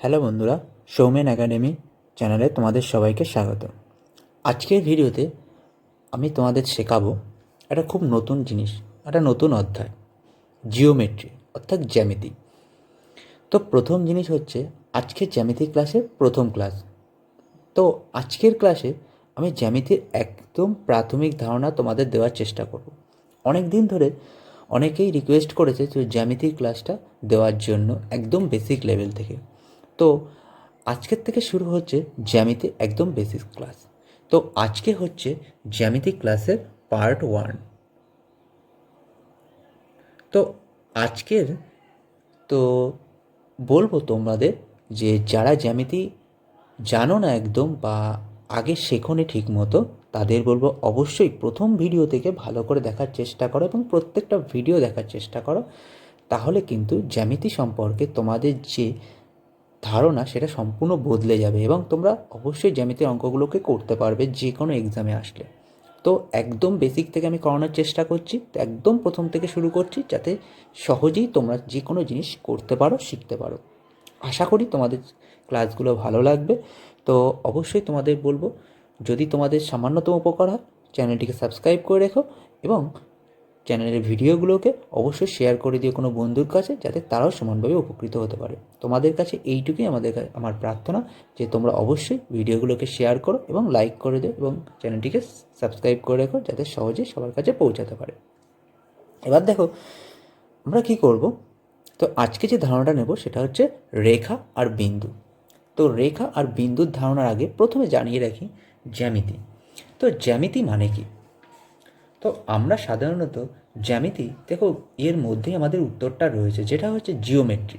Hello বন্ধুরা, Soumen academy চ্যানেলে তোমাদের সবাইকে স্বাগত। আজকের ভিডিওতে আমি তোমাদের শেখাবো একটা খুব নতুন জিনিস, একটা নতুন অধ্যায় জিওমেট্রি অর্থাৎ জ্যামিতি। তো প্রথম জিনিস হচ্ছে, আজকের জ্যামিতি ক্লাসের প্রথম ক্লাস তো আজকের ক্লাসে আমি জ্যামিতির একদম প্রাথমিক ধারণা তোমাদের দেওয়ার চেষ্টা করব। অনেক দিন ধরে অনেকেই রিকোয়েস্ট করেছে যে জ্যামিতির ক্লাসটা দেওয়ার জন্য একদম বেসিক লেভেল থেকে। তো আজকের থেকে শুরু হচ্ছে জ্যামিতি একদম বেসিক ক্লাস তো আজকে হচ্ছে জ্যামিতি ক্লাসের পার্ট ওয়ান তো আজকের, তো বলব তোমাদের যে যারা জ্যামিতি জানো না একদম বা আগে শেখোনি ঠিক মতো তাদের বলব অবশ্যই প্রথম ভিডিও থেকে ভালো করে দেখার চেষ্টা করো এবং প্রত্যেকটা ভিডিও দেখার চেষ্টা করো। তাহলে কিন্তু জ্যামিতি সম্পর্কে তোমাদের যে ধারণা সেটা সম্পূর্ণ বদলে যাবে এবং তোমরা অবশ্যই জ্যামিতির অঙ্কগুলোকে করতে পারবে যে কোনো এক্সামে আসলে। তো একদম বেসিক থেকে আমি করানোর চেষ্টা করছি। তো একদম প্রথম থেকে শুরু করছি যাতে সহজেই তোমরা যে কোনো জিনিস করতে পারো, শিখতে পারো। আশা করি তোমাদের ক্লাসগুলো ভালো লাগবে। তো অবশ্যই তোমাদের বলব, যদি তোমাদের সামান্যতম উপকার হয় চ্যানেলটিকে সাবস্ক্রাইব করে রেখো এবং চ্যানেলের ভিডিওগুলোকে অবশ্যই শেয়ার করে দিও কোনো বন্ধুর কাছে, যাতে তারাও সমানভাবে উপকৃত হতে পারে। তোমাদের কাছে এইটুকুই আমাদের আমার প্রার্থনা, যে তোমরা অবশ্যই ভিডিওগুলোকে শেয়ার করো এবং লাইক করে দিও এবং চ্যানেলটিকে সাবস্ক্রাইব করে রেখো, যাতে সহজেই সবার কাছে পৌঁছাতে পারে। এবার দেখো, আমরা কি করব? তো আজকে যে ধারণাটা নেব সেটা হচ্ছে রেখা আর বিন্দু। তো রেখা আর বিন্দুর ধারণার আগে প্রথমে জানিয়ে রাখি জ্যামিতি। তো জ্যামিতি মানে কি? তো আমরা সাধারণত জ্যামিতি, দেখো, এর মধ্যেই আমাদের উত্তরটা রয়েছে, যেটা হচ্ছে জিওমেট্রি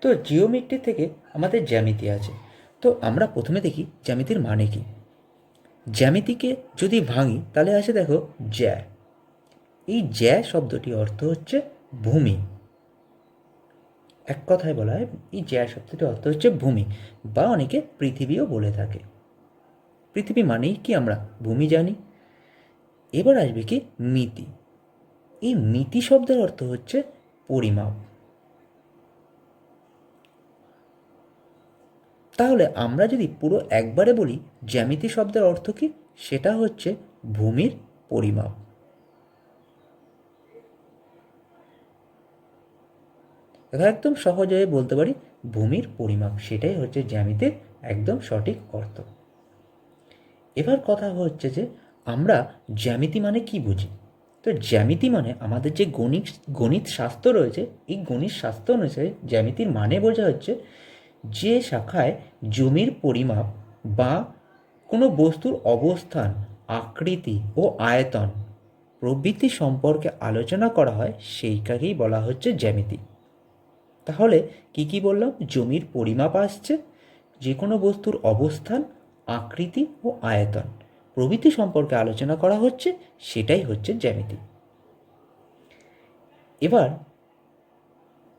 তো জিওমেট্রি থেকে আমাদের জ্যামিতি আছে। তো আমরা প্রথমে দেখি জ্যামিতির মানে কি। জ্যামিতিকে যদি ভাঙি, তাহলে আসে দেখো জ্যা। এই জ্যা শব্দটি অর্থ হচ্ছে ভূমি। এক কথায় বলা হয়, এই জ্যা শব্দটির অর্থ হচ্ছে ভূমি, বা অনেকে পৃথিবীও বলে থাকে। পৃথিবী মানেই কি আমরা? ভূমি জানি। এবার আসবে কি মিতি। এই মিতি শব্দের অর্থ হচ্ছে পরিমাপ। তাহলে আমরা যদি পুরো একবারে বলি জ্যামিতি শব্দের অর্থ কি, সেটা হচ্ছে ভূমির পরিমাপ। একদম সহজে বলতে পারি ভূমির পরিমাপ, সেটাই হচ্ছে জ্যামিতির একদম সঠিক অর্থ। এবার কথা হচ্ছে যে আমরা জ্যামিতি মানে কি বুঝি? তো জ্যামিতি মানে আমাদের যে গণিত গণিত শাস্ত্র রয়েছে, এই গণিত শাস্ত্র অনুসারে জ্যামিতির মানে বোঝা হচ্ছে যে শাখায় জমির পরিমাপ বা কোনো বস্তুর অবস্থান, আকৃতি ও আয়তন প্রভৃতি সম্পর্কে আলোচনা করা হয় সেইটাকেই বলা হচ্ছে জ্যামিতি। তাহলে কি কি বললাম? জমির পরিমাপ আসছে যে কোনো বস্তুর অবস্থান, আকৃতি ও আয়তন। প্রভৃতি সম্পর্কে আলোচনা করা হচ্ছে, সেটাই হচ্ছে জ্যামিতি। এবার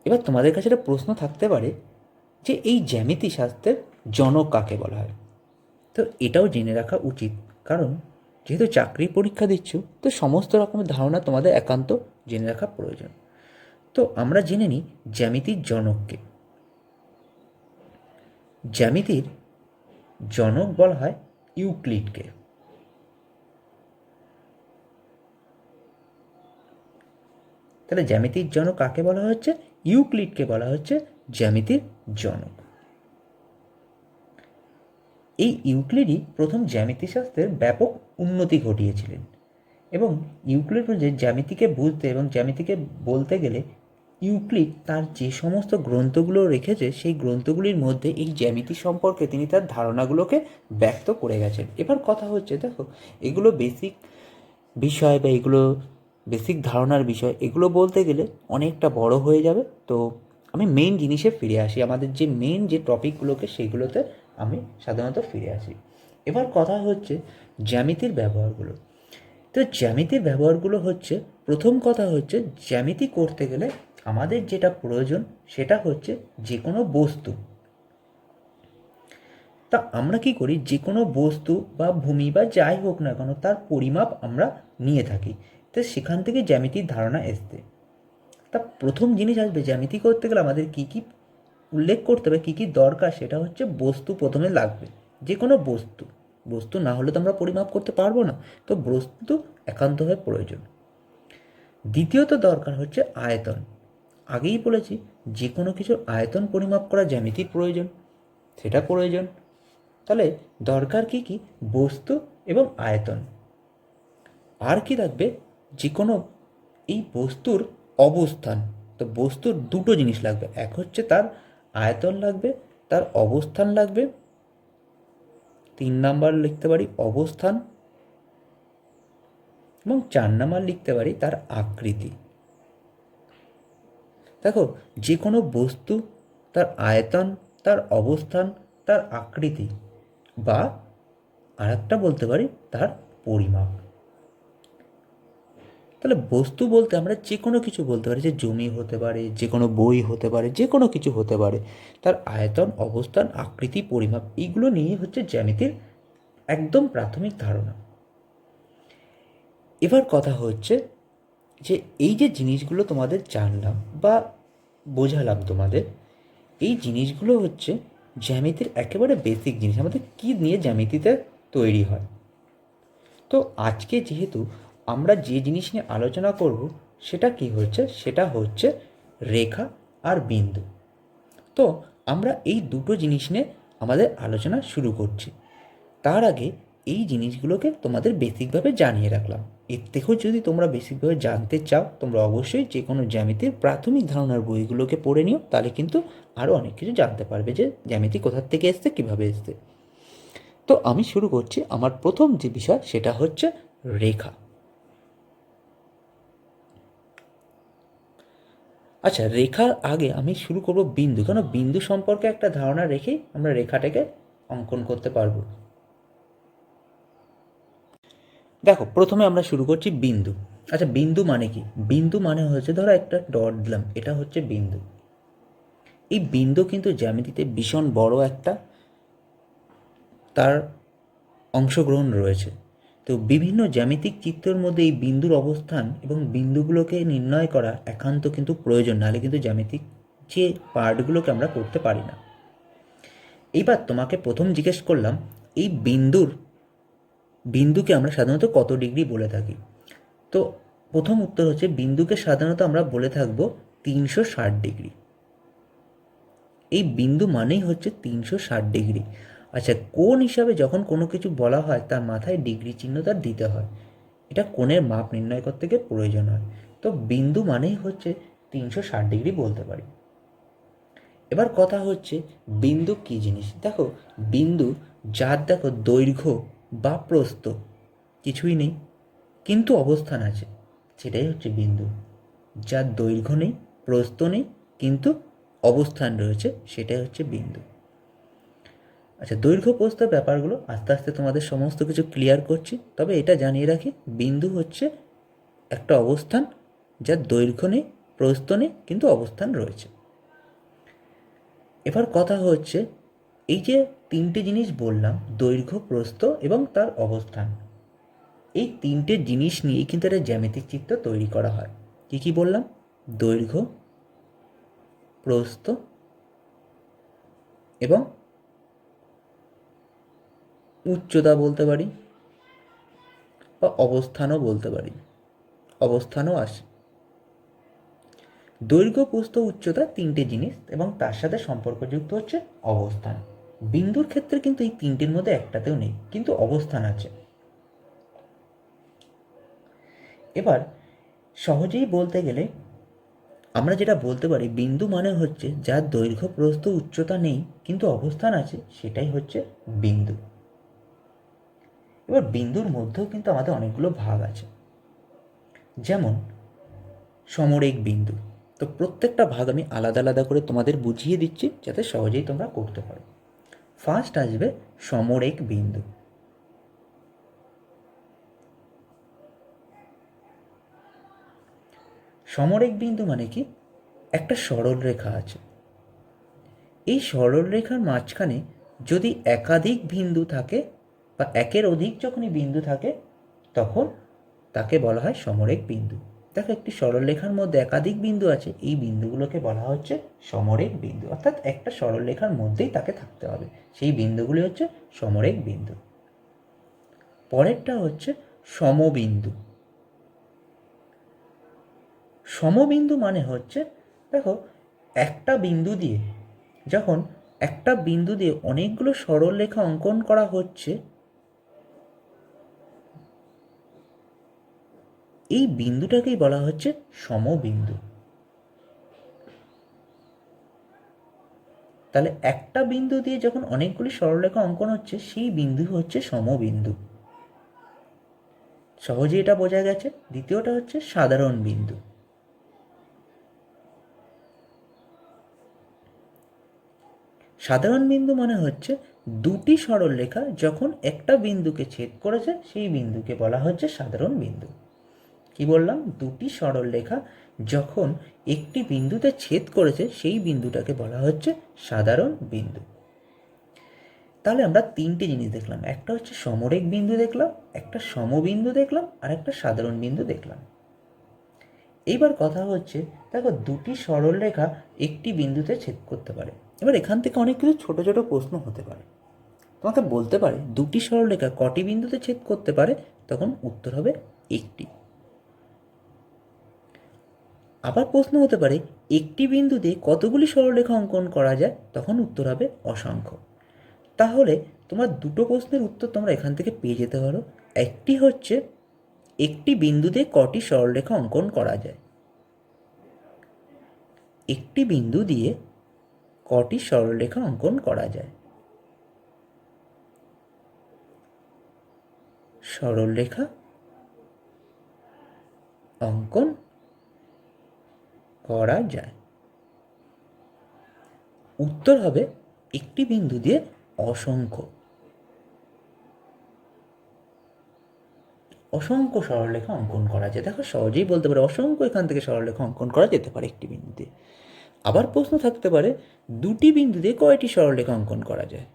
এবার তোমাদের কাছে একটা প্রশ্ন থাকতে পারে যে এই জ্যামিতি শাস্ত্রের জনক কাকে বলা হয়? তো এটাও জেনে রাখা উচিত, কারণ যেহেতু চাকরি পরীক্ষা দিচ্ছ, তো সমস্ত রকমের ধারণা তোমাদের একান্ত জেনে রাখা প্রয়োজন। তো আমরা জেনে নিই জ্যামিতির জনককে। জ্যামিতির জনক বলা হয় ইউক্লিডকে। তাহলে জ্যামিতির জনক কাকে বলা হচ্ছে? ইউক্লিডকে বলা হচ্ছে জ্যামিতির জনক। এই ইউক্লিডই প্রথম জ্যামিতিশাস্ত্রের ব্যাপক উন্নতি ঘটিয়েছিলেন এবং ইউক্লিড যে জ্যামিতিকে বুঝতে এবং জ্যামিতিকে বলতে গেলে ইউক্লিড তার যে সমস্ত গ্রন্থগুলো রেখেছে, সেই গ্রন্থগুলির মধ্যে এই জ্যামিতি সম্পর্কে তিনি তার ধারণাগুলোকে ব্যক্ত করে গেছেন। এবার কথা হচ্ছে, দেখো, এগুলো বেসিক বিষয় বা এগুলো বেসিক ধারণার বিষয়, এগুলো বলতে গেলে অনেকটা বড় হয়ে যাবে। তো আমি মেইন জিনিসে ফিরে আসি। আমাদের যে মেইন যে টপিকগুলোকে সেগুলোতে আমি সাধারণত ফিরে আসি। এবার কথা হচ্ছে জ্যামিতির ব্যবহারগুলো। তো জ্যামিতির ব্যবহারগুলো হচ্ছে, প্রথম কথা হচ্ছে জ্যামিতি করতে গেলে আমাদের যেটা প্রয়োজন, সেটা হচ্ছে যে কোনো বস্তু। তা আমরা কি করি? যে কোনো বস্তু বা ভূমি বা যাই হোক না কেন, তার পরিমাপ আমরা নিয়ে থাকি। তো সেখান থেকে জ্যামিতির ধারণা এসছে। তা প্রথম জিনিস আসবে, জ্যামিতি করতে গেলে আমাদের কী কী উল্লেখ করতে হবে, কী কী দরকার, সেটা হচ্ছে বস্তু প্রথমে লাগবে। যে কোনো বস্তু বস্তু না হলে তো আমরা পরিমাপ করতে পারব না। তো বস্তু একান্তভাবে প্রয়োজন। দ্বিতীয়ত দরকার হচ্ছে আয়তন। আগেই বলেছি যে কোনো কিছুর আয়তন পরিমাপ করা জ্যামিতির প্রয়োজন। সেটা প্রয়োজন। তাহলে দরকার কি কি? বস্তু এবং আয়তন। আর কি লাগবে? যে কোনো এই বস্তুর অবস্থান, তো বস্তুর দুটো জিনিস লাগবে। এক হচ্ছে তার আয়তন লাগবে, তার অবস্থান লাগবে। তিন নাম্বার লিখতে পারি অবস্থান এবং চার নাম্বার লিখতে পারি তার আকৃতি। দেখো যে কোনো বস্তু তার আয়তন, তার অবস্থান, তার আকৃতি বা আরেকটা বলতে পারি তার পরিমাপ। তাহলে বস্তু বলতে আমরা যে কোনো কিছু বলতে পারি, যে জমি হতে পারে যে কোনো বই হতে পারে যে কোনো কিছু হতে পারে। তার আয়তন, অবস্থান, আকৃতি, পরিমাপ, এইগুলো নিয়ে হচ্ছে জ্যামিতির একদম প্রাথমিক ধারণা। এবার কথা হচ্ছে যে এই যে জিনিসগুলো তোমাদের জানলাম বা বোঝালাম তোমাদের, এই জিনিসগুলো হচ্ছে জ্যামিতির একেবারে বেসিক জিনিস। আমাদের কী নিয়ে জ্যামিতিতে তৈরি হয়? তো আজকে যেহেতু আমরা যে জিনিস নিয়ে আলোচনা করব, সেটা কি হচ্ছে সেটা হচ্ছে রেখা আর বিন্দু। তো আমরা এই দুটো জিনিস নিয়ে আমাদের আলোচনা শুরু করছি। তার আগে এই জিনিসগুলোকে তোমাদের বেসিকভাবে জানিয়ে রাখলাম। এর থেকেও যদি তোমরা বেসিকভাবে জানতে চাও, তোমরা অবশ্যই যে কোনো জ্যামিতির প্রাথমিক ধারণার বইগুলোকে পড়ে নিও, তাহলে কিন্তু আরও অনেক কিছু জানতে পারবে যে জ্যামিতি কোথার থেকে এসছে, কীভাবে এসছে। তো আমি শুরু করছি। আমার প্রথম যে বিষয়, সেটা হচ্ছে রেখা। আচ্ছা রেখার আগে আমি শুরু করব বিন্দু। কেন? বিন্দু সম্পর্কে একটা ধারণা রেখেই আমরা রেখাটাকে অঙ্কন করতে পারব। দেখো, প্রথমে আমরা শুরু করছি বিন্দু। আচ্ছা বিন্দু মানে কি? বিন্দু মানে হচ্ছে, ধরো একটা ডট দিলাম, এটা হচ্ছে বিন্দু। এই বিন্দু কিন্তু জ্যামিতিতে ভীষণ বড় একটা, তার অংশগ্রহণ রয়েছে। তো বিভিন্ন জ্যামিতিক চিত্রের মধ্যে এই বিন্দুর অবস্থান এবং বিন্দুগুলোকে নির্ণয় করা একান্ত কিন্তু প্রয়োজন, নাহলে কিন্তু জ্যামিতিক যে পার্টগুলোকে আমরা করতে পারি না। এইবার তোমাকে প্রথম জিজ্ঞেস করলাম, এই বিন্দুর, বিন্দুকে আমরা সাধারণত কত ডিগ্রি বলে থাকি? তো প্রথম উত্তর হচ্ছে বিন্দুকে সাধারণত আমরা বলে থাকব তিনশো ষাট ডিগ্রি। এই বিন্দু মানেই হচ্ছে তিনশো ষাট ডিগ্রি। আচ্ছা কোন হিসাবে যখন কোনো কিছু বলা হয়, তার মাথায় ডিগ্রি চিহ্ন তার দিতে হয়? এটা কোণের মাপ নির্ণয় করতে গিয়ে প্রয়োজন হয়। তো বিন্দু মানেই হচ্ছে তিনশো ষাট ডিগ্রি বলতে পারি। এবার কথা হচ্ছে বিন্দু কী জিনিস? দেখো, বিন্দু যার দেখো দৈর্ঘ্য বা প্রস্থ, কিছুই নেই, কিন্তু অবস্থান আছে। সেটাই হচ্ছে বিন্দু। যার দৈর্ঘ্য নেই, প্রস্থ নেই, কিন্তু অবস্থান রয়েছে, সেটাই হচ্ছে বিন্দু। আচ্ছা দৈর্ঘ্য প্রস্থের ব্যাপারগুলো আস্তে আস্তে তোমাদের সমস্ত কিছু ক্লিয়ার করছি। তবে এটা জানিয়ে রাখি, বিন্দু হচ্ছে একটা অবস্থান যার দৈর্ঘ্য নেই, প্রস্থ নেই, কিন্তু অবস্থান রয়েছে। এবার কথা হচ্ছে, এই যে তিনটে জিনিস বললাম, দৈর্ঘ্য, প্রস্থ এবং তার অবস্থান, এই তিনটে জিনিস নিয়েই কিন্তু একটা জ্যামিতিক চিত্র তৈরি করা হয়। কী কী বললাম? দৈর্ঘ্য, প্রস্থ এবং উচ্চতা বলতে পারি বা অবস্থানও বলতে পারি। অবস্থানও আসে। দৈর্ঘ্য, প্রস্থ, উচ্চতা তিনটে জিনিস এবং তার সাথে সম্পর্কযুক্ত হচ্ছে অবস্থান। বিন্দুর ক্ষেত্রে কিন্তু এই তিনটির মধ্যে একটাতেও নেই, কিন্তু অবস্থান আছে। এবার সহজেই বলতে গেলে আমরা যেটা বলতে পারি, বিন্দু মানে হচ্ছে যার দৈর্ঘ্য, প্রস্থ, উচ্চতা নেই, কিন্তু অবস্থান আছে, সেটাই হচ্ছে বিন্দু। এবার বিন্দুর মধ্যেও কিন্তু আমাদের অনেকগুলো ভাগ আছে। যেমন, সমরেখ বিন্দু। তো প্রত্যেকটা ভাগ আমি আলাদা আলাদা করে তোমাদের বুঝিয়ে দিচ্ছি, যাতে সহজেই তোমরা করতে পারো। ফার্স্ট আসবে সমরেক বিন্দু। সমরেখ বিন্দু মানে কি? একটা সরল রেখা আছে। এই সরল রেখার মাঝখানে যদি একাধিক বিন্দু থাকে বা একের অধিক যখনই বিন্দু থাকে, তখন তাকে বলা হয় সমরেক বিন্দু। দেখো, একটি সরলরেখার মধ্যে একাধিক বিন্দু আছে, এই বিন্দুগুলোকে বলা হচ্ছে সমরেক বিন্দু। অর্থাৎ একটা সরলরেখার মধ্যেই তাকে থাকতে হবে। সেই বিন্দুগুলি হচ্ছে সমরেক বিন্দু। পরেরটা হচ্ছে সমবিন্দু। সমবিন্দু মানে হচ্ছে, দেখো, একটা বিন্দু দিয়ে যখন একটা বিন্দু দিয়ে অনেকগুলো সরলরেখা অঙ্কন করা হচ্ছে এই বিন্দুটাকেই বলা হচ্ছে সমবিন্দু। তাহলে একটা বিন্দু দিয়ে যখন অনেকগুলি সরলরেখা অঙ্কন হচ্ছে, সেই বিন্দু হচ্ছে সমবিন্দু। সহজে এটা বোঝা গেছে। দ্বিতীয়টা হচ্ছে সাধারণ বিন্দু। সাধারণ বিন্দু মানে হচ্ছে দুটি সরলরেখা যখন একটা বিন্দুকে ছেদ করেছে, সেই বিন্দুকে বলা হচ্ছে সাধারণ বিন্দু। কি বললাম? দুটি সরল রেখা যখন একটি বিন্দুতে ছেদ করেছে, সেই বিন্দুটাকে বলা হচ্ছে সাধারণ বিন্দু। তাহলে আমরা তিনটে জিনিস দেখলাম। একটা হচ্ছে সমরেক বিন্দু দেখলাম, একটা সমবিন্দু দেখলাম, আর একটা সাধারণ বিন্দু দেখলাম। এইবার কথা হচ্ছে, দেখো দুটি সরল রেখা একটি বিন্দুতে ছেদ করতে পারে। এবার এখান থেকে অনেক কিছু ছোট ছোট প্রশ্ন হতে পারে। তোমাকে বলতে পারে, দুটি সরলরেখা কটি বিন্দুতে ছেদ করতে পারে? তখন উত্তর হবে একটি। আবার প্রশ্ন হতে পারে, একটি বিন্দুতে কতগুলি সরলরেখা অঙ্কন করা যায়? তখন উত্তর হবে অসংখ্য। তাহলে তোমার দুটো প্রশ্নের উত্তর তোমরা এখান থেকে পেয়ে যেতে পারো। একটি হচ্ছে, একটি বিন্দুতে কটি সরলরেখা অঙ্কন করা যায়? একটি বিন্দু দিয়ে কটি সরলরেখা অঙ্কন করা যায়? সরলরেখা অঙ্কন করা যায়। উত্তর হবে একটি বিন্দু দিয়ে অসংখ্য। অসংখ্য সরলরেখা অঙ্কন করা যায়। দেখো, সহজেই বলতে পারে অসংখ্য এখান থেকে সরলরেখা অঙ্কন করা যেতে পারে একটি বিন্দু দিয়ে আবার প্রশ্ন থাকতে পারে, দুটি বিন্দু দিয়ে কয়টি সরলরেখা অঙ্কন করা যায়?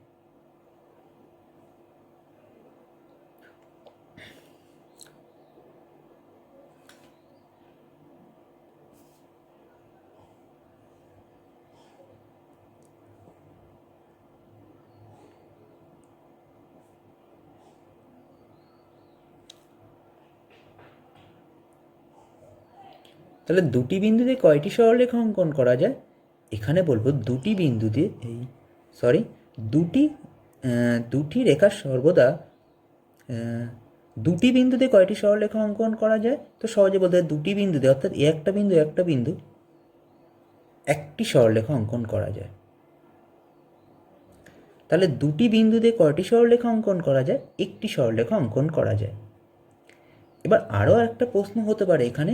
তাহলে দুটি বিন্দুতে কয়টি সরলরেখা অঙ্কন করা যায়? এখানে বলব দুটি বিন্দুতে এই সরি দুটি দুটি রেখা সর্বদা দুটি বিন্দুতে কয়টি সরলরেখা অঙ্কন করা যায়? তো সহজে বলতে দুটি বিন্দুতে, অর্থাৎ একটা বিন্দু একটা বিন্দু, একটি সরলরেখা অঙ্কন করা যায়। তাহলে দুটি বিন্দুতে কয়টি সরলরেখা অঙ্কন করা যায়? একটি সরলরেখা অঙ্কন করা যায়। এবার আরও একটা প্রশ্ন হতে পারে, এখানে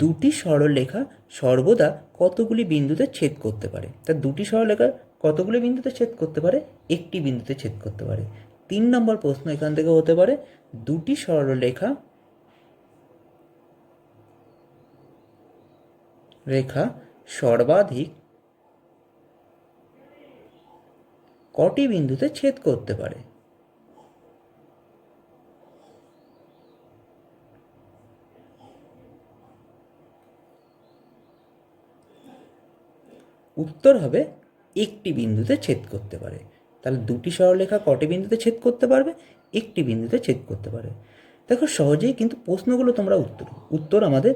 দুটি সরলরেখা সর্বদা কতগুলি বিন্দুতে ছেদ করতে পারে? তা দুটি সরলরেখা কতগুলি বিন্দুতে ছেদ করতে পারে? একটি বিন্দুতে ছেদ করতে পারে। তিন নম্বর প্রশ্ন এখান থেকে হতে পারে, দুটি সরলরেখা রেখা সর্বাধিক কটি বিন্দুতে ছেদ করতে পারে? উত্তর হবে একটি বিন্দুতে ছেদ করতে পারে। তাহলে দুটি সরলরেখা কটি বিন্দুতে ছেদ করতে পারবে? একটি বিন্দুতে ছেদ করতে পারে। দেখো সহজেই কিন্তু প্রশ্নগুলো তোমরা উত্তর উত্তর আমাদের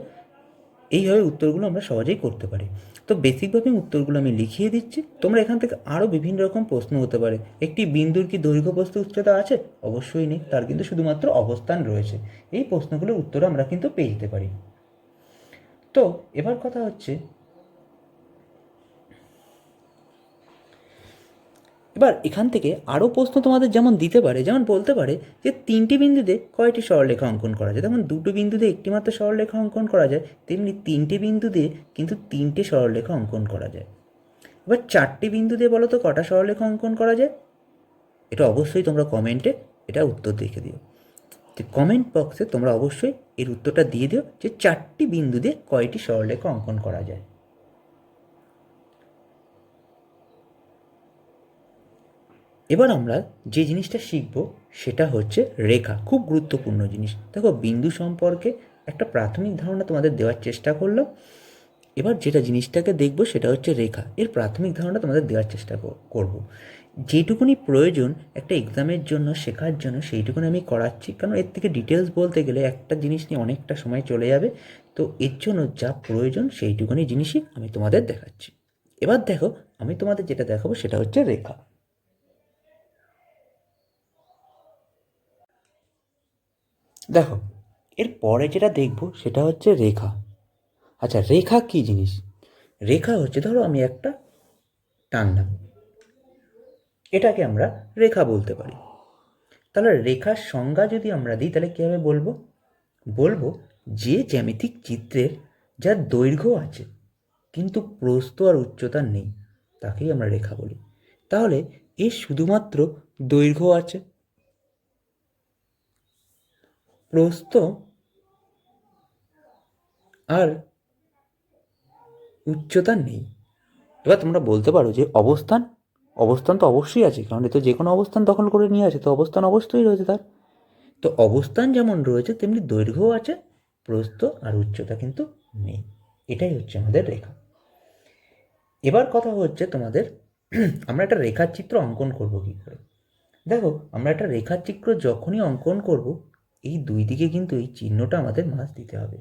এইভাবে উত্তরগুলো আমরা সহজেই করতে পারি। তো বেসিকভাবে উত্তরগুলো আমি লিখিয়ে দিচ্ছি। তোমরা এখান থেকে আরও বিভিন্ন রকম প্রশ্ন হতে পারে। একটি বিন্দুর কি দৈর্ঘ্য প্রস্থ উচ্চতা আছে? অবশ্যই নেই। তার কিন্তু শুধুমাত্র অবস্থান রয়েছে। এই প্রশ্নগুলোর উত্তর আমরা কিন্তু পেয়ে যেতে পারি। তো এবার কথা হচ্ছে এবার এখান থেকে আরও প্রশ্ন তোমাদের যেমন দিতে পারে, যেমন বলতে পারে যে তিনটি বিন্দুতে কয়টি সরলরেখা অঙ্কন করা যায়? যেমন দুটো বিন্দুতে একটি মাত্র সরলরেখা অঙ্কন করা যায়, তেমনি তিনটে বিন্দুতে কিন্তু তিনটে সরলরেখা অঙ্কন করা যায়। এবার চারটি বিন্দু দিয়ে বলো তো কটা সরলরেখা অঙ্কন করা যায়? এটা অবশ্যই তোমরা কমেন্টে এটা উত্তর দেখে দিও। যে কমেন্ট বক্সে তোমরা অবশ্যই এর উত্তরটা দিয়ে দিও যে চারটি বিন্দু দিয়ে কয়টি সরলরেখা অঙ্কন করা যায়। এবার আমরা যে জিনিসটা শিখব সেটা হচ্ছে রেখা, খুব গুরুত্বপূর্ণ জিনিস। দেখো, বিন্দু সম্পর্কে একটা প্রাথমিক ধারণা তোমাদের দেওয়ার চেষ্টা করলাম। এবার যেটা জিনিসটাকে দেখব সেটা হচ্ছে রেখা, এর প্রাথমিক ধারণা তোমাদের দেওয়ার চেষ্টা করব। যেটুকুনি প্রয়োজন একটা এক্সামের জন্য, শেখার জন্য, সেইটুকুনি আমি করাচ্ছি। কারণ এর থেকে ডিটেলস বলতে গেলে একটা জিনিস নিয়ে অনেকটা সময় চলে যাবে। তো এর জন্য যা প্রয়োজন সেইটুকুনি জিনিসই আমি তোমাদের দেখাচ্ছি। এবার দেখো, আমি তোমাদের যেটা দেখাবো সেটা হচ্ছে রেখা। দেখো, এর পরে যেটা দেখব সেটা হচ্ছে রেখা। আচ্ছা রেখা কী জিনিস? রেখা হচ্ছে, ধরো আমি একটা টানলাম এটাকে আমরা রেখা বলতে পারি। তাহলে রেখার সংজ্ঞা যদি আমরা দিই, তাহলে কীভাবে বলব? বলব যে জ্যামিতিক চিত্রের যার দৈর্ঘ্য আছে, কিন্তু প্রস্থ আর উচ্চতা নেই, তাকেই আমরা রেখা বলি। তাহলে এর শুধুমাত্র দৈর্ঘ্য আছে। প্রস্থ আর উচ্চতা নেই। এবার তোমরা বলতে পারো যে অবস্থান অবস্থান তো অবশ্যই আছে, কারণ এ তো যে কোনো অবস্থান দখল করে নিয়ে আছে তো অবস্থান অবশ্যই রয়েছে তার। তো অবস্থান যেমন রয়েছে, তেমনি দৈর্ঘ্যও আছে, প্রস্থ আর উচ্চতা কিন্তু নেই। এটাই হচ্ছে আমাদের রেখা। এবার কথা হচ্ছে তোমাদের, আমরা একটা রেখার চিত্র অঙ্কন করব কী করে দেখো, আমরা একটা রেখার চিত্র যখনই অঙ্কন করব এই দুই দিকে কিন্তু এই চিহ্নটা আমাদের মাছ দিতে হবে।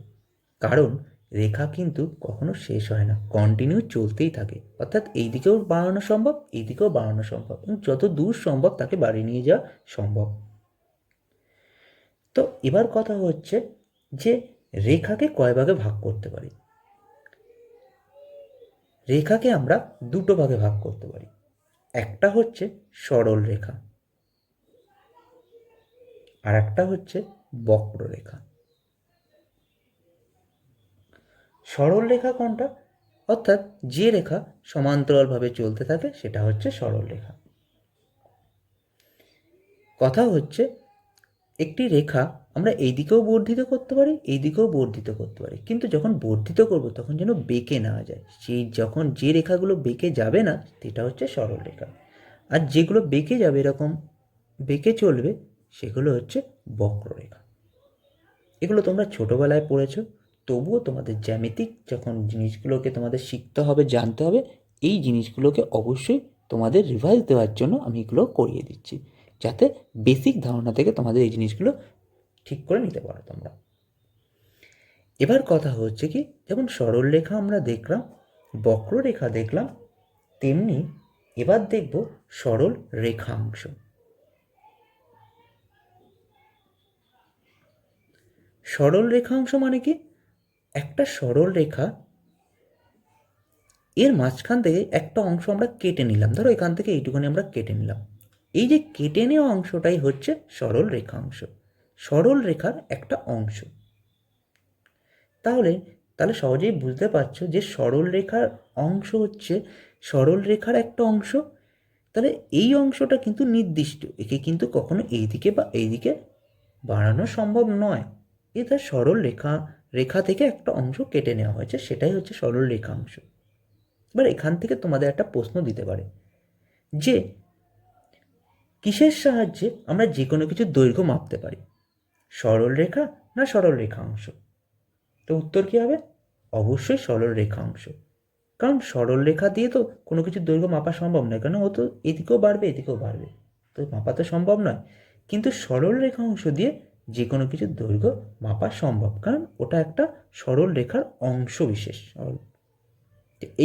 কারণ রেখা কিন্তু কখনো শেষ হয় না কন্টিনিউ চলতেই থাকে। অর্থাৎ এই দিকেও বাড়ানো সম্ভব, এই দিকেও বাড়ানো সম্ভব। এবং যত দূর সম্ভব তাকে বাড়িয়ে নিয়ে যাওয়া সম্ভব। তো এবার কথা হচ্ছে যে রেখাকে কয় ভাগে ভাগ করতে পারি? রেখাকে আমরা দুটো ভাগে ভাগ করতে পারি। একটা হচ্ছে সরল রেখা। আর একটা হচ্ছে বক্ররেখা। সরল রেখা কোনটা? অর্থাৎ যে রেখা সমান্তরালভাবে চলতে থাকে সেটা হচ্ছে সরল রেখা। কথা হচ্ছে একটি রেখা আমরা এই দিকেও বর্ধিত করতে পারি, এই দিকেও বর্ধিত করতে পারি। কিন্তু যখন বর্ধিত করব তখন যেন বেঁকে না যায়। সেই যখন যে রেখাগুলো বেঁকে যাবে না, সেটা হচ্ছে সরল রেখা। আর যেগুলো বেঁকে যাবে এরকম, বেঁকে চলবে সেগুলো হচ্ছে বক্ররেখা। এগুলো তোমরা ছোটোবেলায় পড়েছো, তবুও তোমাদের জ্যামিতিক যখন জিনিসগুলোকে তোমাদের শিখতে হবে, জানতে হবে, এই জিনিসগুলোকে অবশ্যই তোমাদের রিভাইজ দেওয়ার জন্য আমি এগুলো করিয়ে দিচ্ছি। যাতে বেসিক ধারণা থেকে তোমাদের এই জিনিসগুলো ঠিক করে নিতে পারো তোমরা। এবার কথা হচ্ছে কি, যেমন সরল রেখা আমরা দেখলাম, বক্ররেখা দেখলাম, তেমনি এবার দেখব সরল রেখাংশ সরল রেখাংশ মানে কি? একটা সরল রেখা, এর মাঝখান থেকে একটা অংশ আমরা কেটে নিলাম। ধরো এখান থেকে এইটুখানি আমরা কেটে নিলাম। এই যে কেটে নেওয়া অংশটাই হচ্ছে সরল রেখাংশ সরল রেখার একটা অংশ। তাহলে তাহলে সহজেই বুঝতে পারছ যে সরল রেখার অংশ হচ্ছে সরল রেখার একটা অংশ। তাহলে এই অংশটা কিন্তু নির্দিষ্ট। একে কিন্তু কখনো এই দিকে বা এইদিকে বাড়ানো সম্ভব নয়। এটা সরল রেখা রেখা থেকে একটা অংশ কেটে নেওয়া হয়েছে, সেটাই হচ্ছে সরল রেখা অংশ এবার এখান থেকে তোমাদের একটা প্রশ্ন দিতে পারে যে, কিসের সাহায্যে আমরা যে কোনো কিছু দৈর্ঘ্য মাপতে পারি? সরল রেখা না সরল রেখা অংশ তো উত্তর কী হবে? অবশ্যই সরল রেখা অংশ কারণ সরল রেখা দিয়ে তো কোনো কিছু দৈর্ঘ্য মাপা সম্ভব নয় কারণ ও তো এদিকেও বাড়বে এদিকেও বাড়বে। তো মাপা তো সম্ভব নয়। কিন্তু সরল রেখা অংশ দিয়ে যে কোনো কিছুর দৈর্ঘ্য মাপা সম্ভব, কারণ ওটা একটা সরল রেখার অংশ বিশেষ, সরল।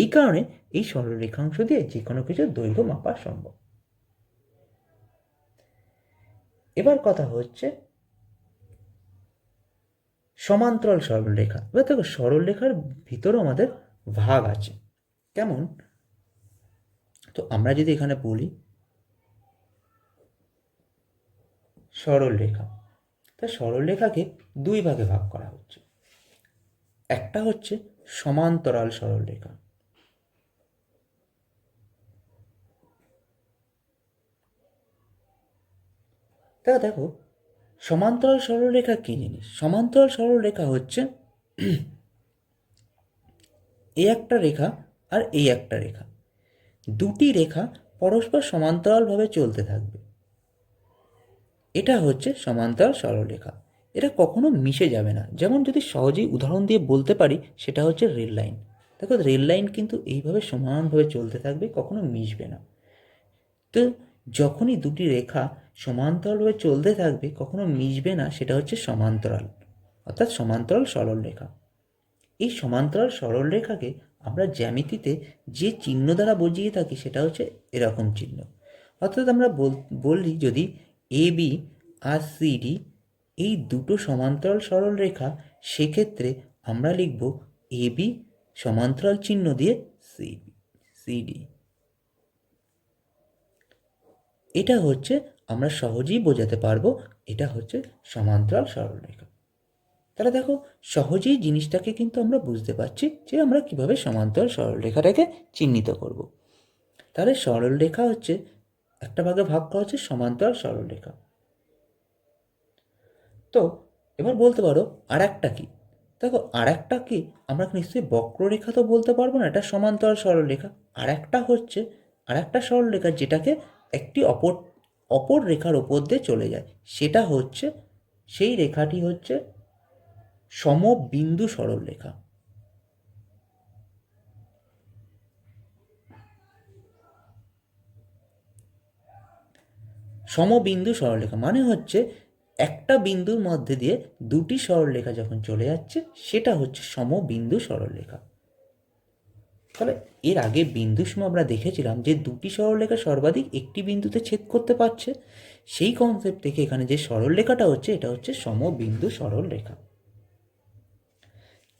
এই কারণে এই সরল রেখাংশ দিয়ে যে কোনো কিছুর দৈর্ঘ্য মাপা সম্ভব। এবার কথা হচ্ছে সমান্তরাল সরল রেখা এবার দেখো সরল রেখার ভিতরেও আমাদের ভাগ আছে। কেমন? তো আমরা যদি এখানে বলি সরল তা সরল রেখাকে দুই ভাগে ভাগ করা হচ্ছে। একটা হচ্ছে সমান্তরাল সরলরেখা। তা দেখো, সমান্তরাল সরলরেখা কী জিনিস? সমান্তরাল সরলরেখা হচ্ছে এই একটা রেখা আর এই একটা রেখা। দুটি রেখা পরস্পর সমান্তরালভাবে চলতে থাকবে। এটা হচ্ছে সমান্তরাল সরলরেখা। এটা কখনো মিশে যাবে না। যেমন যদি সহজেই উদাহরণ দিয়ে বলতে পারি, সেটা হচ্ছে রেল লাইন। দেখো, রেল লাইন কিন্তু এইভাবে সমানভাবে চলতে থাকবে, কখনো মিশবে না। তো যখনই দুটি রেখা সমান্তরালভাবে চলতে থাকবে, কখনো মিশবে না, সেটা হচ্ছে সমান্তরাল, অর্থাৎ সমান্তরাল সরল রেখা এই সমান্তরাল সরল রেখাকে আমরা জ্যামিতিতে যে চিহ্ন দ্বারা বুঝিয়ে থাকি, সেটা হচ্ছে এরকম চিহ্ন। অর্থাৎ আমরা বল- যদি এ বি আর সি ডি এই দুটো সমান্তরাল সরল রেখা সেক্ষেত্রে আমরা লিখব এ বি সমান্তরাল চিহ্ন দিয়ে সি সিডি এটা হচ্ছে আমরা সহজেই বোঝাতে পারব এটা হচ্ছে সমান্তরাল সরলরেখা তাহলে দেখো, সহজেই জিনিসটাকে কিন্তু আমরা বুঝতে পারছি যে আমরা কীভাবে সমান্তরাল সরলরেখাটাকে চিহ্নিত করব। তাহলে সরলরেখা হচ্ছে একটা ভাগে ভাগ করা হচ্ছে সমান্তরাল সরলরেখা। তো, এবার বলতে পারো আর একটা কি? দেখো আর একটা কি? আমরা নিশ্চয়ই বক্ররেখা তো বলতে পারব না, এটা সমান্তরাল সরলরেখা। আর একটা হচ্ছে আর একটা সরলরেখা যেটাকে একটি অপর অপর রেখার ওপর দিয়ে চলে যায়। সেটা হচ্ছে, সেই রেখাটি হচ্ছে সমবিন্দু সরলরেখা। সমবিন্দু সরলরেখা মানে হচ্ছে একটা বিন্দুর মধ্যে দিয়ে দুটি সরলরেখা যখন চলে যাচ্ছে, সেটা হচ্ছে সমবিন্দু সরলরেখা। তাহলে এর আগে বিন্দুর সময় আমরা দেখেছিলাম যে দুটি সরলরেখা সর্বাধিক একটি বিন্দুতে ছেদ করতে পারছে। সেই কনসেপ্ট থেকে এখানে যে সরলরেখাটা হচ্ছে, এটা হচ্ছে সমবিন্দু সরলরেখা।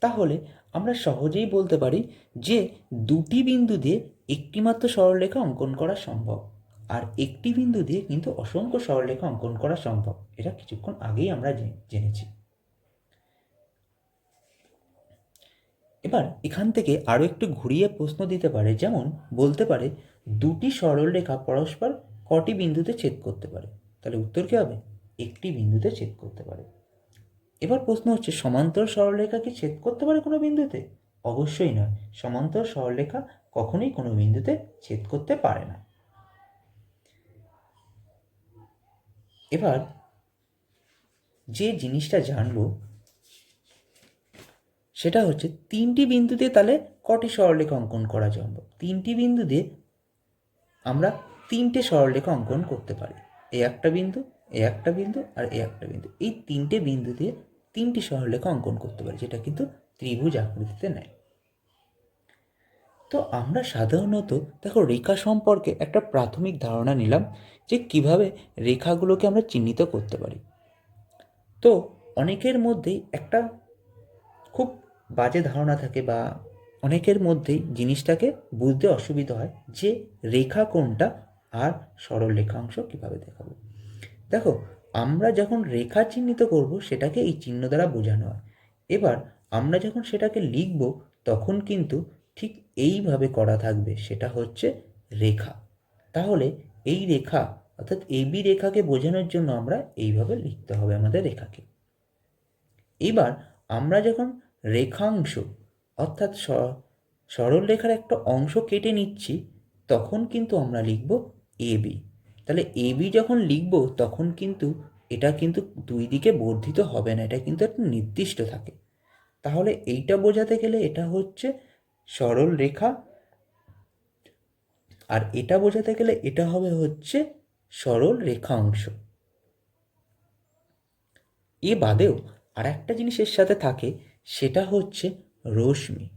তাহলে আমরা সহজেই বলতে পারি যে দুটি বিন্দু দিয়ে একটিমাত্র সরলরেখা অঙ্কন করা সম্ভব। আর একটি বিন্দু দিয়ে কিন্তু অসংখ্য সরলরেখা অঙ্কন করা সম্ভব। এটা কিছুক্ষণ আগেই আমরা জেনেছি। এবার এখান থেকে আরও একটু ঘুরিয়ে প্রশ্ন দিতে পারে, যেমন বলতে পারে, দুটি সরলরেখা পরস্পর কটি বিন্দুতে ছেদ করতে পারে? তাহলে উত্তর কী হবে? একটি বিন্দুতে ছেদ করতে পারে। এবার প্রশ্ন হচ্ছে, সমান্তর সরলরেখা কি ছেদ করতে পারে কোনো বিন্দুতে? অবশ্যই নয়। সমান্তর সরলরেখা কখনোই কোনো বিন্দুতে ছেদ করতে পারে না। এবার যে জিনিসটা জানব, সেটা হচ্ছে তিনটি বিন্দুতে তাহলে কটি সরলরেখা অঙ্কন করা সম্ভব? তিনটি বিন্দু দিয়ে আমরা তিনটে সরলরেখা অঙ্কন করতে পারি। এই একটা বিন্দু এই একটা বিন্দু আর এই একটা বিন্দু। এই তিনটে বিন্দু দিয়ে তিনটি সরলরেখা অঙ্কন করতে পারি, যেটা কিন্তু ত্রিভুজ আকৃতিতে নেয় তো আমরা সাধারণত দেখো রেখা সম্পর্কে একটা প্রাথমিক ধারণা নিলাম যে কীভাবে রেখাগুলোকে আমরা চিহ্নিত করতে পারি। তো অনেকের মধ্যেই একটা খুব বাজে ধারণা থাকে বা অনেকের মধ্যেই জিনিসটাকে বুঝতে অসুবিধা হয় যে রেখা কোনটা আর সরল রেখাংশ কীভাবে দেখাবো। দেখো, আমরা যখন রেখা চিহ্নিত করব সেটাকে এই চিহ্ন দ্বারা বোঝানো হয়। এবার আমরা যখন সেটাকে লিখব তখন কিন্তু ঠিক এইভাবে করা থাকবে, সেটা হচ্ছে রেখা। তাহলে এই রেখা, অর্থাৎ এবি রেখাকে বোঝানোর জন্য আমরা এইভাবে লিখতে হবে আমাদের রেখাকে। এবার আমরা যখন রেখাংশ, অর্থাৎ সরল রেখার একটা অংশ কেটে নিচ্ছি, তখন কিন্তু আমরা লিখব এবি তাহলে এবি যখন লিখব, তখন কিন্তু এটা কিন্তু দুই দিকে বর্ধিত হবে না, এটা কিন্তু একটা নির্দিষ্ট থাকে। তাহলে এইটা বোঝাতে গেলে এটা হচ্ছে সরল রেখা। আর এটা বোঝাতে গেলে এটা হবে হচ্ছে সরল রেখাংশ। এ বাদেও আর একটা জিনিস এর সাথে থাকে, সেটা হচ্ছে রশ্মি।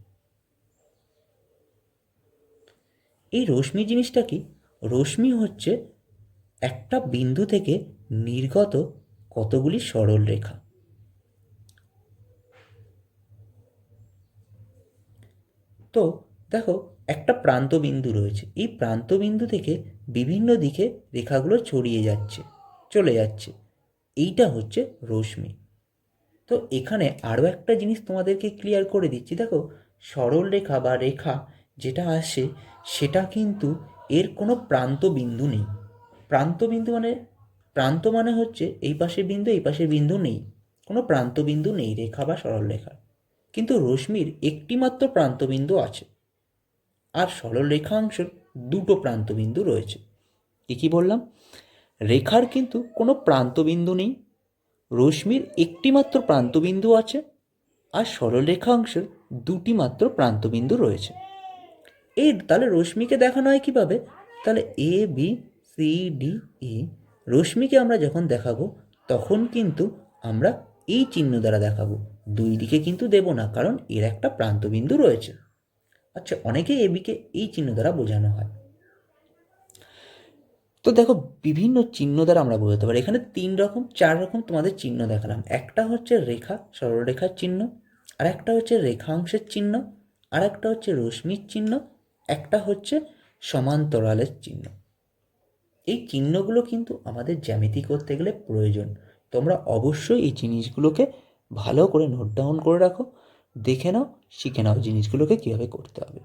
এই রশ্মি জিনিসটা কি? রশ্মি হচ্ছে একটা বিন্দু থেকে নির্গত কতগুলি সরল রেখা। তো দেখো, একটা প্রান্ত বিন্দু রয়েছে। এই প্রান্ত বিন্দু থেকে বিভিন্ন দিকে রেখাগুলো ছড়িয়ে যাচ্ছে, চলে যাচ্ছে। এইটা হচ্ছে রশ্মি। তো এখানে আরও একটা জিনিস তোমাদেরকে ক্লিয়ার করে দিচ্ছি। দেখো, সরল রেখা বা রেখা যেটা আসে, সেটা কিন্তু এর কোনো প্রান্ত বিন্দু নেই। প্রান্ত বিন্দু মানে প্রান্ত মানে হচ্ছে এই পাশে বিন্দু, এই পাশে বিন্দু নেই। কোনো প্রান্ত বিন্দু নেই রেখা বা সরল রেখার কিন্তু রশ্মির একটিমাত্র প্রান্তবিন্দু আছে। আর সরল রেখাংশের দুটো প্রান্ত বিন্দু রয়েছে। কি কি বললাম? রেখার কিন্তু কোনো প্রান্ত বিন্দু নেই। রশ্মির একটিমাত্র প্রান্তবিন্দু আছে আর সরলরেখাংশের দুটি মাত্র প্রান্তবিন্দু রয়েছে। এই তাহলে রশ্মিকে দেখানো হয় কীভাবে? তাহলে A B C D E রশ্মিকে আমরা যখন দেখাবো, তখন কিন্তু আমরা এই চিহ্ন দ্বারা দেখাবো। দুই দিকে কিন্তু দেব না, কারণ এর একটা প্রান্তবিন্দু রয়েছে। আচ্ছা অনেকে এ বিকে এই চিহ্ন দ্বারা বোঝানো হয়। তো দেখো, বিভিন্ন চিহ্ন দ্বারা আমরা বোঝাতে পারি। এখানে তিন রকম, চার রকম তোমাদের চিহ্ন দেখালাম। একটা হচ্ছে রেখা, সরলরেখার চিহ্ন, আর একটা হচ্ছে রেখাংশের চিহ্ন, আর একটা হচ্ছে রশ্মির চিহ্ন, একটা হচ্ছে সমান্তরালের চিহ্ন। এই চিহ্নগুলো কিন্তু আমাদের জ্যামিতি করতে গেলে প্রয়োজন। তোমরা অবশ্যই এই জিনিসগুলোকে ভালো করে নোট ডাউন করে রাখো, দেখে নাও, শিখে নাও জিনিসগুলোকে কীভাবে করতে হবে।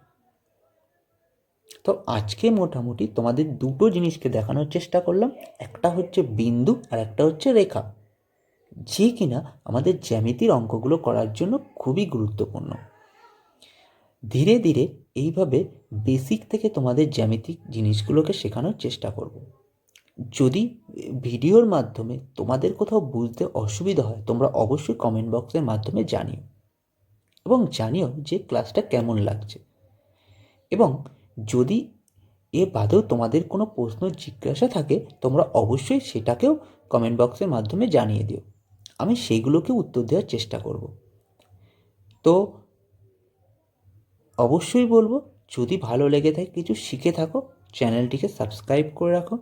তো আজকে মোটামুটি তোমাদের দুটো জিনিসকে দেখানোর চেষ্টা করলাম, একটা হচ্ছে বিন্দু আর একটা হচ্ছে রেখা। যে কিনা আমাদের জ্যামিতির অঙ্কগুলো করার জন্য খুবই গুরুত্বপূর্ণ। ধীরে ধীরে এইভাবে বেসিক থেকে তোমাদের জ্যামিতিক জিনিসগুলোকে শেখানোর চেষ্টা করব। যদি ভিডিওর মাধ্যমে তোমাদের কোথাও বুঝতে অসুবিধা হয়, তোমরা অবশ্যই কমেন্ট বক্সের মাধ্যমে জানিও। এবং জানিও যে ক্লাসটা কেমন লাগছে। এবং যদি এ বাদেও তোমাদের কোনো প্রশ্ন, জিজ্ঞাসা থাকে, তোমরা অবশ্যই সেটাকেও কমেন্ট বক্সের মাধ্যমে জানিয়ে দিও। আমি সেইগুলোকে উত্তর দেওয়ার চেষ্টা করব। তো অবশ্যই বলব, যদি ভালো লেগে থাকে, কিছু শিখে থাকো চ্যানেলটিকে সাবস্ক্রাইব করে রাখো।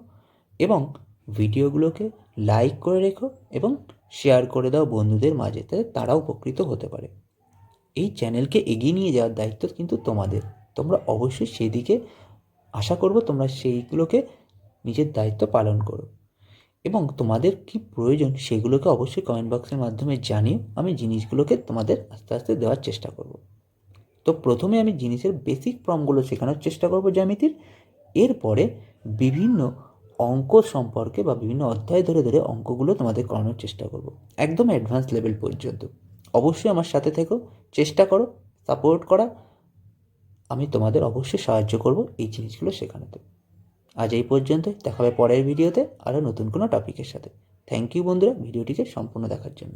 এবং ভিডিওগুলোকে লাইক করে রেখো এবং শেয়ার করে দাও বন্ধুদের মাঝে তাতে তারাও উপকৃত হতে পারে। এই চ্যানেলকে এগিয়ে নিয়ে যাওয়ার দায়িত্ব কিন্তু তোমাদের। তোমরা অবশ্যই সেদিকে আশা করব, তোমরা সেইগুলোকে নিজের দায়িত্ব পালন করো। এবং তোমাদের কি প্রয়োজন সেগুলোকে অবশ্যই কমেন্ট বক্সের মাধ্যমে জানিও, আমি জিনিসগুলোকে তোমাদের আস্তে আস্তে দেওয়ার চেষ্টা করব। তো প্রথমে আমি জিনিসের বেসিক ফর্মগুলো শেখানোর চেষ্টা করব জ্যামিতির। এরপরে বিভিন্ন অঙ্ক সম্পর্কে বা বিভিন্ন অধ্যায় ধরে ধরে অঙ্কগুলো তোমাদের করানোর চেষ্টা করব। একদম অ্যাডভান্স লেভেল পর্যন্ত। অবশ্যই আমার সাথে থেকো, চেষ্টা করো সাপোর্ট করা। আমি তোমাদের অবশ্যই সাহায্য করব এই জিনিসগুলো শেখানোতে। আজ এই পর্যন্ত দেখা হবে পরের ভিডিওতে আরও নতুন কোনো টপিকের সাথে। থ্যাংক ইউ বন্ধুরা ভিডিওটিকে সম্পূর্ণ দেখার জন্য।